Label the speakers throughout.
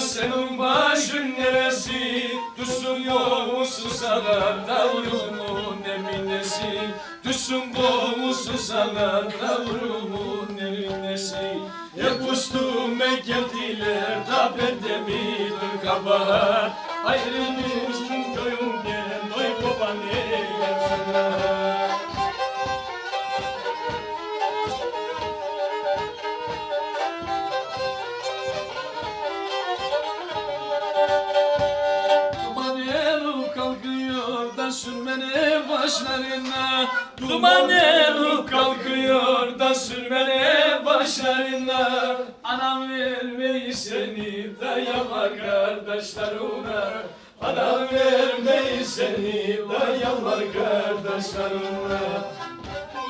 Speaker 1: Senin başın neresi? Düşsün boğusu salar Davrumun eminesi. Düşsün boğusu salar Davrumun eminesi. Hep üstüme geldiler Da bende midir kabahat Ayrılmıştım sürmene başlarına Anam vermeyi seni dayama kardeşlerine Anam vermeyi seni dayama kardeşlerine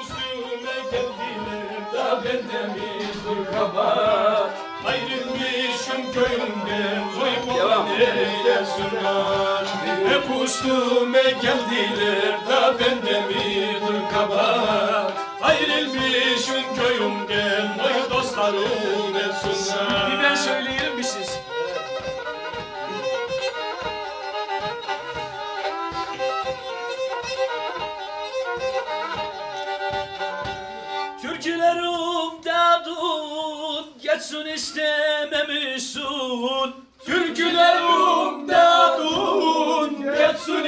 Speaker 1: Üstüme geldiler da bende mi dur kabahat Ayrılmışım köyümden Vay baba nereye sürman Hep üstüme geldiler Da bende midir Ayrılmışım köyümden Vay dostlarım sürman
Speaker 2: Bir ben söyleyeyim mi siz? Türkülerim dadun geçsin istememişsin
Speaker 1: Türkülerim dadun Geçsin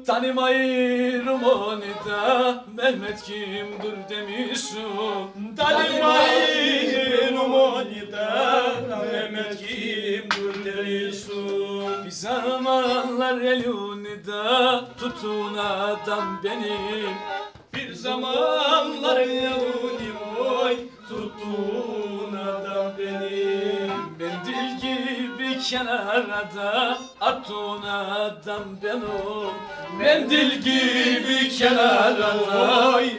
Speaker 2: onu da Mehmet kimdir demişsin?
Speaker 1: Tanımayırım onu da Mehmet kimdir demişsin?
Speaker 2: Bir zamanlar elini da tutun adam benim.
Speaker 1: Bir zamanlar yavunim
Speaker 2: kenarda attığın adam benim
Speaker 1: Mendil gibi kenara oy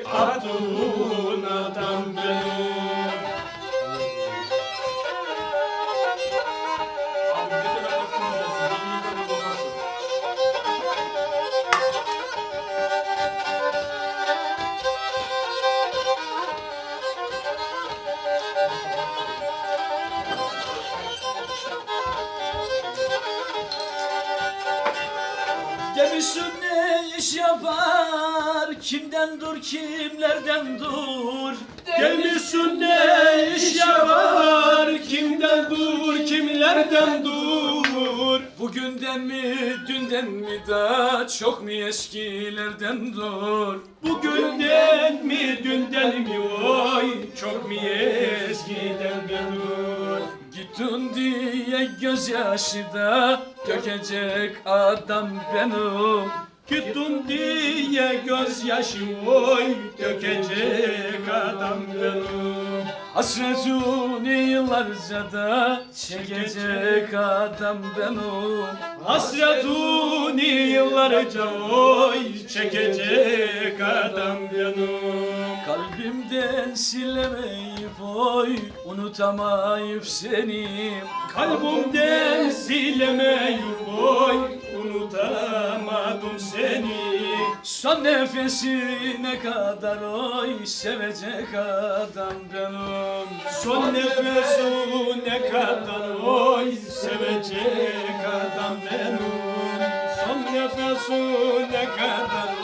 Speaker 2: Demişsin ne iş yapar Kimden dur kimlerden dur.
Speaker 1: Gelmişsin ne iş yapar Kimden dur kimlerden dur.
Speaker 2: Bugünden mi dünden mi da Çok mu eskilerden dur?
Speaker 1: Bugünden mi dünden mi oy Çok mu eskiden dur
Speaker 2: Gittin diye gözyaşı da Dökecek adam benim
Speaker 1: Gittin diye gözyaşım oy Dökecek adam benim
Speaker 2: Hasretini yıllarca da Çekecek adam benim
Speaker 1: Hasretuni yıllarca oy Çekecek adam benim
Speaker 2: Kalbimden silemeyip oy Unutamayıp seni.
Speaker 1: Kalbimden silemeyim oy Unutamadım seni.
Speaker 2: Son nefesine kadar oy Sevecek adam benim.
Speaker 1: Son nefesine kadar oy Sevecek adam benim. Son nefesine kadar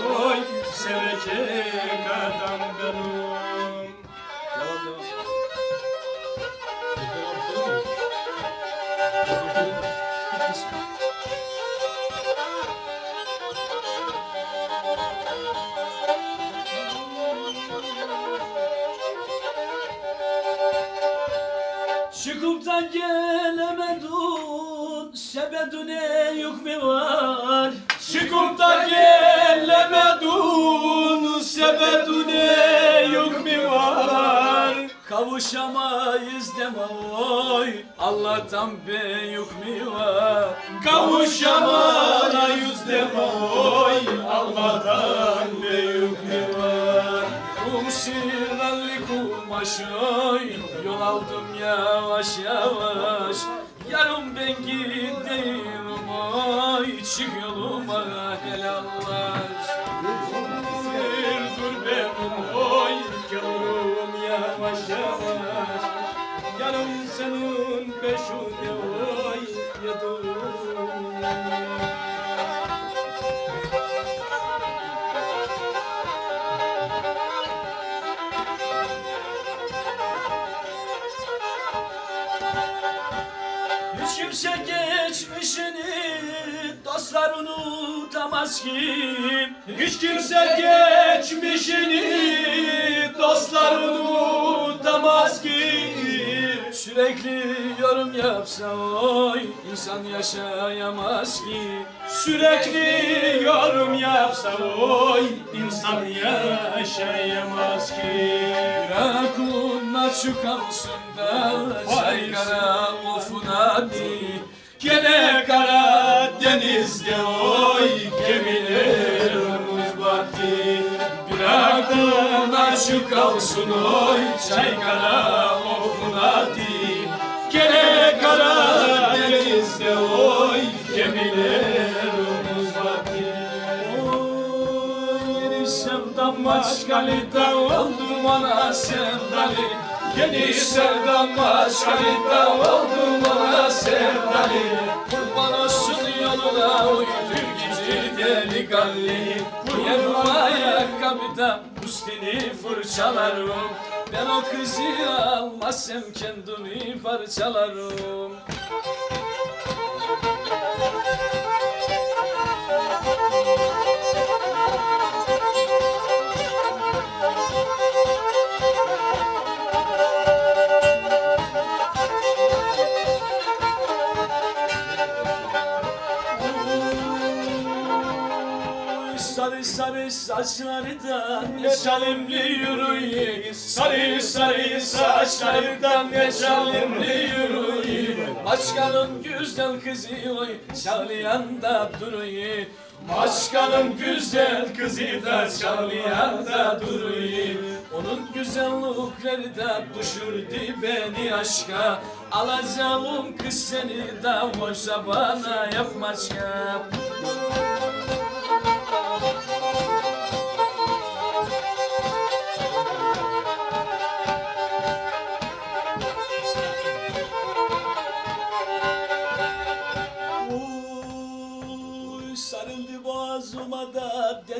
Speaker 2: Çıkıp da gelemedin Sebedine hükmü var?
Speaker 1: Çıkıp da gelemedin Sebebine yok mu var?
Speaker 2: Kavuşamayız deme oy Allah'tan büyük mü var?
Speaker 1: Kavuşamayız deme oy Allah'tan
Speaker 2: kumaş oy Yol aldım yavaş yavaş. Yarın ben gideyim oy Çık yoluma helallaş
Speaker 1: Dur benim oy Yavrum yavaş yavaş. Başkanım senin peşinde oy yedim
Speaker 2: Hiç dostlar unutamaz ki.
Speaker 1: Hiç kimse geçmişini dostlar unutamaz ki.
Speaker 2: Sürekli yorum yapsa oy insan yaşayamaz ki.
Speaker 1: Sürekli yorum yapsa oy insan yaşayamaz ki.
Speaker 2: Bırakın açık kalsın da Çaykara ofuna di
Speaker 1: Gene Karadeniz'de oy gemilerimiz battı Bırakın açık kalsın oy Çaykara ofuna di. Gene Karadeniz'de oy gemilerimiz battı
Speaker 2: Oy sevdam başkalita oldu bana sevdalı Yeni sevdam başkalita oldu bana sevdalı yoluna uydu gitti delikanlı. Yerim ayakkabıda pustini fırçalarım. Ben o kızı almazsam kendimi parçalarım Sarı sarı saçlarından ne şalimli yürüyü Sarı sarı saçlarından ne şalimli yürüyü Başkanın güzel kızı oy şalyan da duruyor. Başkanın güzel kızı da şalyan da duruyor. Onun güzellikleri de düşürdü beni aşka. Alacağım kız seni de oysa bana yapma aşka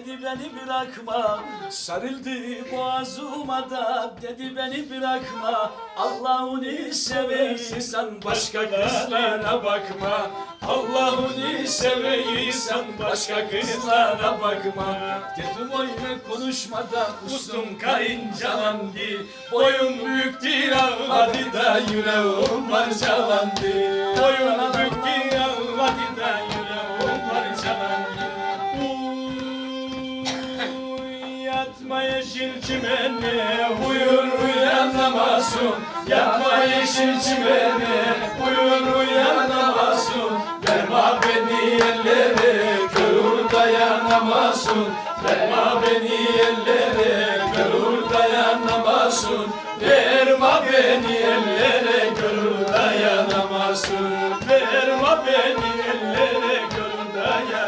Speaker 2: dedi beni bırakma. Sarıldı boğazıma da dedi beni bırakma. Allah'ını seversen başka kızlara bakma. Allah'ını seversen başka kızlara bakma. Dedim öyle konuşmadan ustum karıncalandı Boyun büyüktü ağladı da yüreğim parçalandı. Boyun büyüktü ağladı da yüreğim
Speaker 1: yeşil çimene
Speaker 2: Uyur uyanamazsın Yapma yeşil çimene Uyur uyanamazsın Verma beni ellere Körür dayanamazsın Verma beni ellere Körür dayanamazsın Verma beni ellere Körür dayanamazsın
Speaker 1: Verme beni ellere gör dayanamazsın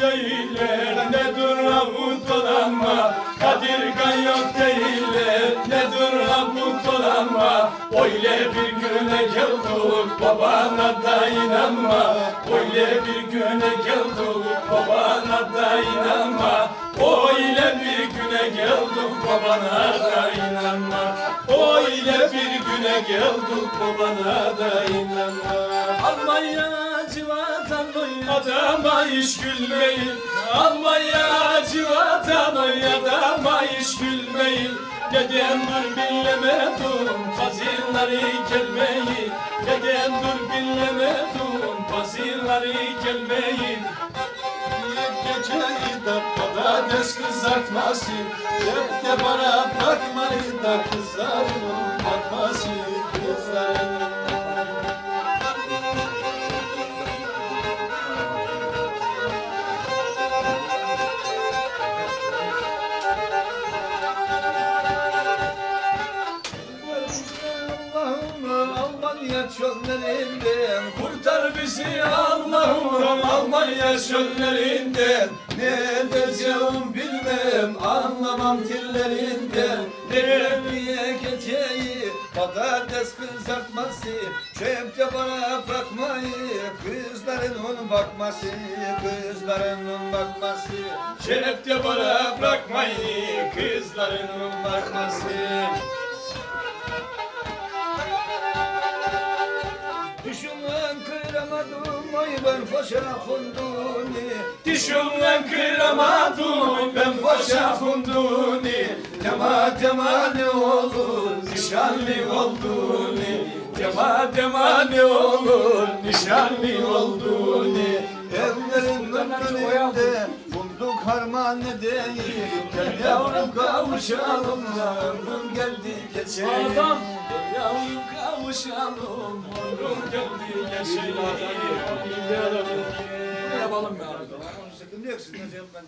Speaker 1: değiller ne dur avut dolanma Kadırgan yok değiller ne dur avut dolanma Öyle bir güne geldik babana da inanma. Öyle bir güne geldik babana da inanma. Öyle bir güne geldik babana da inanma. Öyle bir güne geldik babana da inanma.
Speaker 2: Almanya civatan oy
Speaker 1: Adama iş gülmeyin. Almaya civatan adama iş gülmeyin. Dedem dur bilemedim Pazirleri gelmeyin. Dedem dur bilemedim Pazirleri gelmeyin.
Speaker 3: Geceyi de patates kızartması Hep de bana bakmayı da kızarım bakması
Speaker 4: Almanya Almanya çöllerinden Ne edeceğim bilmem Anlamam dillerinden Nereye geçeyi Patates kızartması Çöpte bana bırakmayı Kızların onun bakması Kızların onun bakması. Şerefte bana bırakmayı Kızların onun bakması ben faşa funduni. Düşümden kıramadım ben faşa funduni. Tema tema ne olur nişanlı olduni Tema tema ne olur nişanlı olduni Evlerin funduk harman ne değil. Gel yavrum kavuşalım ömrüm geldi geçelim.
Speaker 2: Adam.
Speaker 4: Gel yavrum kavuşalım ömrüm geldi geçelim.
Speaker 2: Ne yapalım ya?
Speaker 4: Sıkıntı yok sizin hocam ben